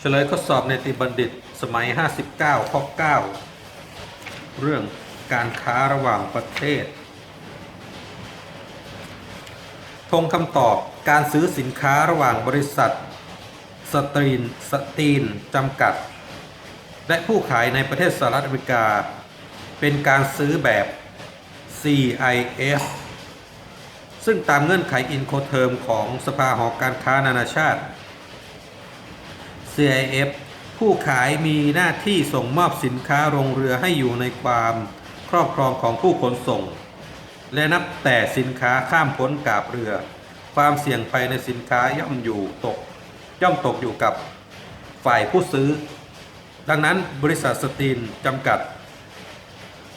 เฉลยข้อสอบในติบัณฑิตสมัย 59ข้อ9 เรื่องการค้าระหว่างประเทศ ทงคำตอบการซื้อสินค้าระหว่างบริษัท สตรีน สตีนจำกัด และผู้ขายในประเทศสหรัฐอเมริกา เป็นการซื้อแบบ CIF ซึ่งตามเงื่อนไขอินโคเทอมของสภาหอการค้านานาชาติ CIF ผู้ขายมีหน้าที่ส่งมอบสินค้าลงเรือให้อยู่ในความครอบครองของผู้ขนส่ง และนับแต่สินค้าข้ามพ้นกาบเรือ ความเสี่ยงภัยในสินค้าย่อมอยู่ตก ย่อมตกอยู่กับฝ่ายผู้ซื้อ ดังนั้นบริษัทสตีนจำกัด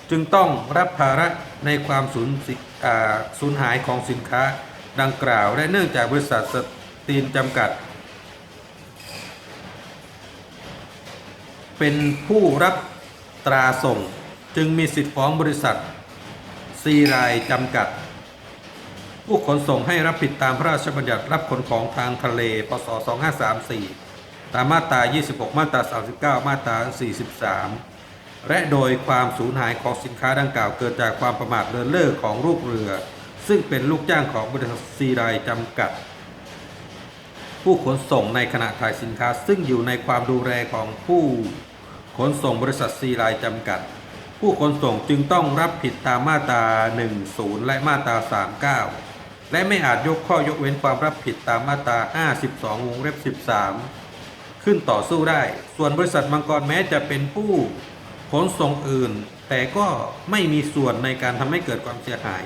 จึงต้องรับภาระในความสูญสูญหายของสินค้าดังกล่าวและเนื่องจากบริษัทสตีนจำกัด เป็นผู้รับตราส่ง จึงมีสิทธิฟ้องบริษัทซีรายจำกัด ผู้ขนส่งให้รับผิดตามพระราชบัญญัติรับขนของทางทะเล พศ 2534 ตามมาตรา 26 มาตรา 39 มาตรา 43 และโดยความสูญหายของสินค้าดังกล่าวเกิดจากความประมาทเลินเล่อของลูกเรือ ซึ่งเป็นลูกจ้างของบริษัทซีรายจำกัด ผู้ขนส่งในขณะถ่ายสินค้าซึ่งอยู่ในความดูแลของผู้ ขนส่งบริษัทซีไลน์จำกัด ผู้ขนส่งจึงต้องรับผิดตามมาตรา 10 และมาตรา 39 และไม่อาจยกข้อยกเว้นความรับผิดตามมาตรา 52 วงเล็บ 13 ขึ้นต่อสู้ได้ ส่วนบริษัทมังกรแม้จะเป็นผู้ขนส่งอื่น แต่ก็ไม่มีส่วนในการทำให้เกิดความเสียหาย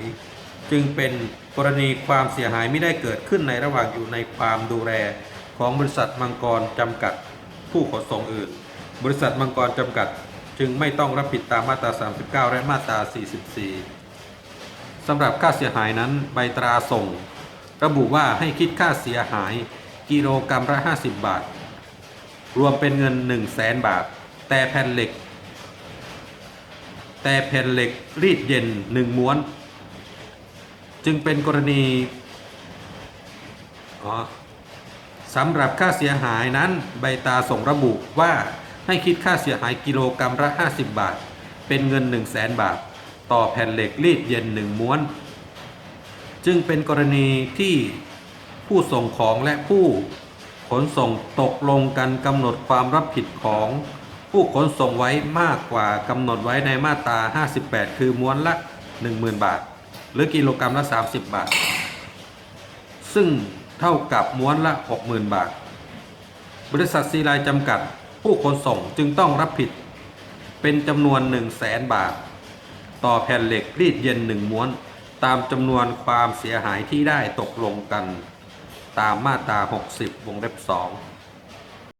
จึงเป็นกรณีความเสียหายไม่ได้เกิดขึ้นในระหว่างอยู่ในความดูแลของบริษัทมังกรจำกัดผู้ขนส่งอื่น บริษัทมังกรจำกัด จึงไม่ต้องรับผิดตามมาตรา 39 และมาตรา 44 สำหรับค่าเสียหายนั้นใบตราส่ง ระบุว่าให้คิดค่าเสียหายกิโลกรรัมละ 50 บาท รวมเป็นเงิน 1 0 0 0 0แสนบาท แต่แผ่นเหล็ก แต่แผ่นเหล็กรีดเย็น 1 ม้วน จึงเป็นกรณีอ๋อสำหรับค่าเสียหายนั้นใบตาส่งระบุว่า ให้คิดค่าเสียหายกิโลกรรัมละ 50 บาท เป็นเงิน 1 0 0 0 0แสนบาท ต่อแผ่นเหล็กรีดเย็น1ม้วน จึงเป็นกรณีที่ผู้ส่งของและผู้ขนส่งตกลงกันกำหนดความรับผิดของผู้ขนส่งไว้มากกว่ากำหนดไว้ในมาตรา 58 คือม้วนละ 10,000 บาท หรือกิโลกรรัมละ 30 บาท ซึ่งเท่ากับม้วนละ 60,000 บาท บริษัทซีไลจำกัด ผู้ขนส่งจึงต้องรับผิด เป็นจำนวน 1 0 0 0 0แสนบาท ต่อแผ่นเหล็กรีดเย็น1ม้วน ตามจำนวนความเสียหายที่ได้ตกลงกัน ตามมาตรา 60 วงเล็บ 2